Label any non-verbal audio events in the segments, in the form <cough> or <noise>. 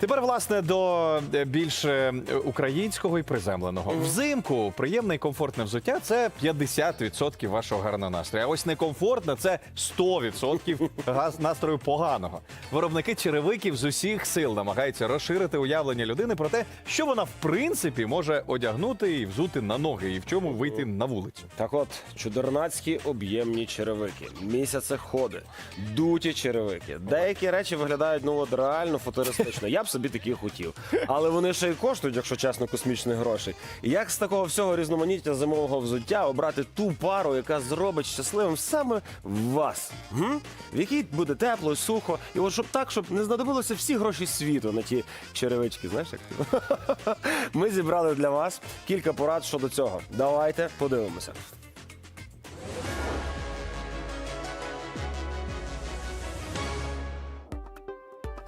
Тепер, власне, до е, більш е, українського і приземленого. Взимку приємне і комфортне взуття це 50% вашого гарного настрою. А ось некомфортне це 100% газ- настрою поганого. Виробники черевиків з усіх сил намагаються розширити уявлення людини про те, що вона в принципі може одягнути і взути на ноги, і в чому вийти на вулицю. Так от, чудернацькі об'ємні черевики, місяцеходи, дуті черевики. Деякі речі виглядають ну от реально футуристично. Я б собі такі хотів. Але вони ще й коштують, якщо чесно, космічних грошей. І як з такого всього різноманіття зимового взуття обрати ту пару, яка зробить щасливим саме вас, м? в якій буде тепло, сухо, і от щоб так, щоб не знадобилося всі гроші світу на ті черевички. Знаєш, як <laughs> ми зібрали для вас кілька порад щодо цього. Давайте подивимося.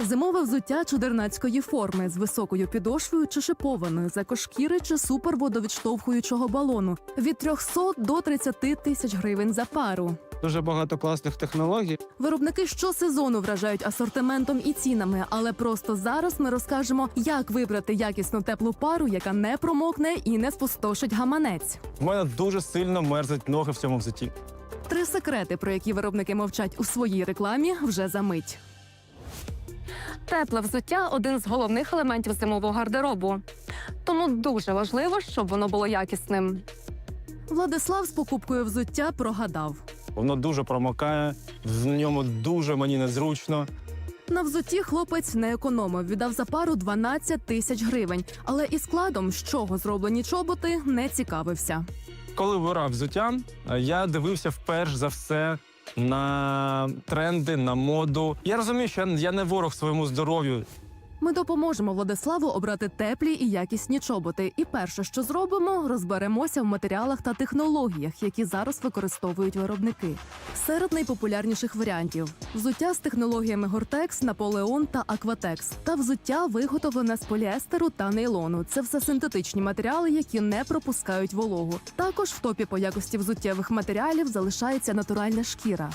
Зимове взуття чудернацької форми з високою підошвою чи шипованою з екошкіри чи суперводовідштовхуючого балону від 300 до 30 тисяч гривень за пару. Дуже багато класних технологій. Виробники щосезону вражають асортиментом і цінами, але просто зараз ми розкажемо, як вибрати якісну теплу пару, яка не промокне і не спустошить гаманець. У мене дуже сильно мерзнуть ноги в цьому взутті. Три секрети, про які виробники мовчать у своїй рекламі, вже за мить. Тепле взуття один з головних елементів зимового гардеробу. Тому дуже важливо, щоб воно було якісним. Владислав з покупкою взуття прогадав. Воно дуже промокає, в ньому дуже мені незручно. На взутті хлопець не економив, віддав за пару 12 тисяч гривень, але і складом, з чого зроблені чоботи, не цікавився. Коли вибирав взуття, я дивився вперш за все на тренди, на моду. Я розумію, що я не ворог своєму здоров'ю. Ми допоможемо Владиславу обрати теплі і якісні чоботи. І перше, що зробимо, розберемося в матеріалах та технологіях, які зараз використовують виробники. Серед найпопулярніших варіантів: взуття з технологіями Гортекс, Наполеон та Акватекс, та взуття виготовлене з поліестеру та нейлону. Це все синтетичні матеріали, які не пропускають вологу. Також в топі по якості взуттєвих матеріалів залишається натуральна шкіра.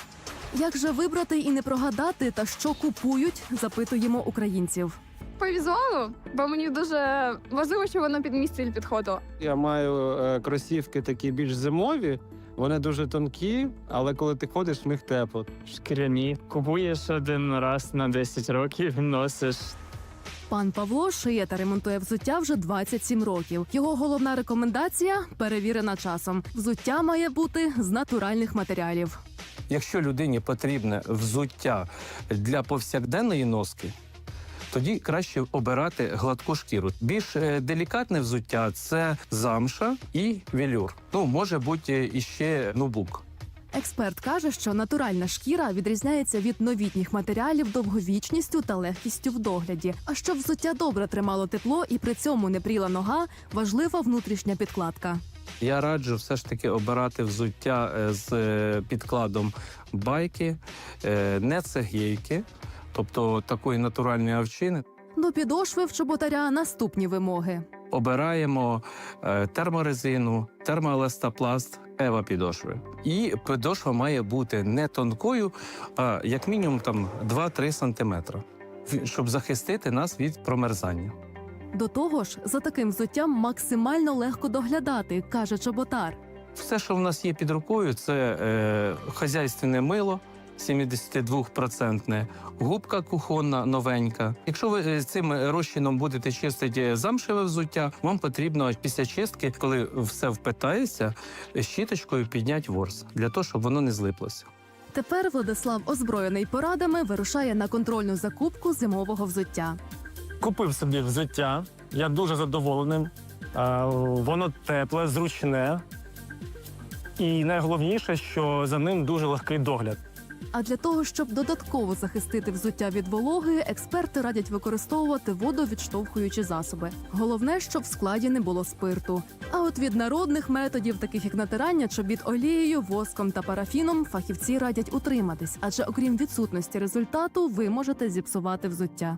Як же вибрати і не прогадати, та що купують, запитуємо українців. По візуалу, бо мені дуже важливо, щоб воно під мій стиль підходило. Я маю е, кросівки такі більш зимові. Вони дуже тонкі, але коли ти ходиш, в них тепло. шкіряні. Купуєш один раз на 10 років, носиш. Пан Павло шиє та ремонтує взуття вже 27 років. Його головна рекомендація перевірена часом. Взуття має бути з натуральних матеріалів. Якщо людині потрібне взуття для повсякденної носки, тоді краще обирати гладку шкіру. Більш е, делікатне взуття це замша і велюр. Ну, може бути іще нубук. Експерт каже, що натуральна шкіра відрізняється від новітніх матеріалів довговічністю та легкістю в догляді. А щоб взуття добре тримало тепло і при цьому не пріла нога, важлива внутрішня підкладка. Я раджу все ж таки обирати взуття е, з е, підкладом байки, е, не цегейки, тобто такої натуральної овчини. До підошви в чоботаря наступні вимоги. Обираємо е, терморезину, термоеластопласт, ева підошви. І підошва має бути не тонкою, а як мінімум там 2-3 сантиметри, щоб захистити нас від промерзання. До того ж, за таким взуттям максимально легко доглядати, каже чоботар. Все, що в нас є під рукою, це е, хазяйственне мило. 72% губка кухонна новенька. Якщо ви е, цим розчином будете чистити замшеве взуття, вам потрібно після чистки, коли все впитається, щіточкою підняти ворс для того, щоб воно не злиплося. Тепер Владислав, озброєний порадами, вирушає на контрольну закупку зимового взуття. Купив собі взуття. Я дуже задоволеним. Е, Воно тепле, зручне. І найголовніше, що за ним дуже легкий догляд. А для того, щоб додатково захистити взуття від вологи, експерти радять використовувати водовідштовхуючі засоби. Головне, щоб в складі не було спирту. А от від народних методів, таких як натирання чобіт олією, воском та парафіном, фахівці радять утриматись, адже окрім відсутності результату, ви можете зіпсувати взуття.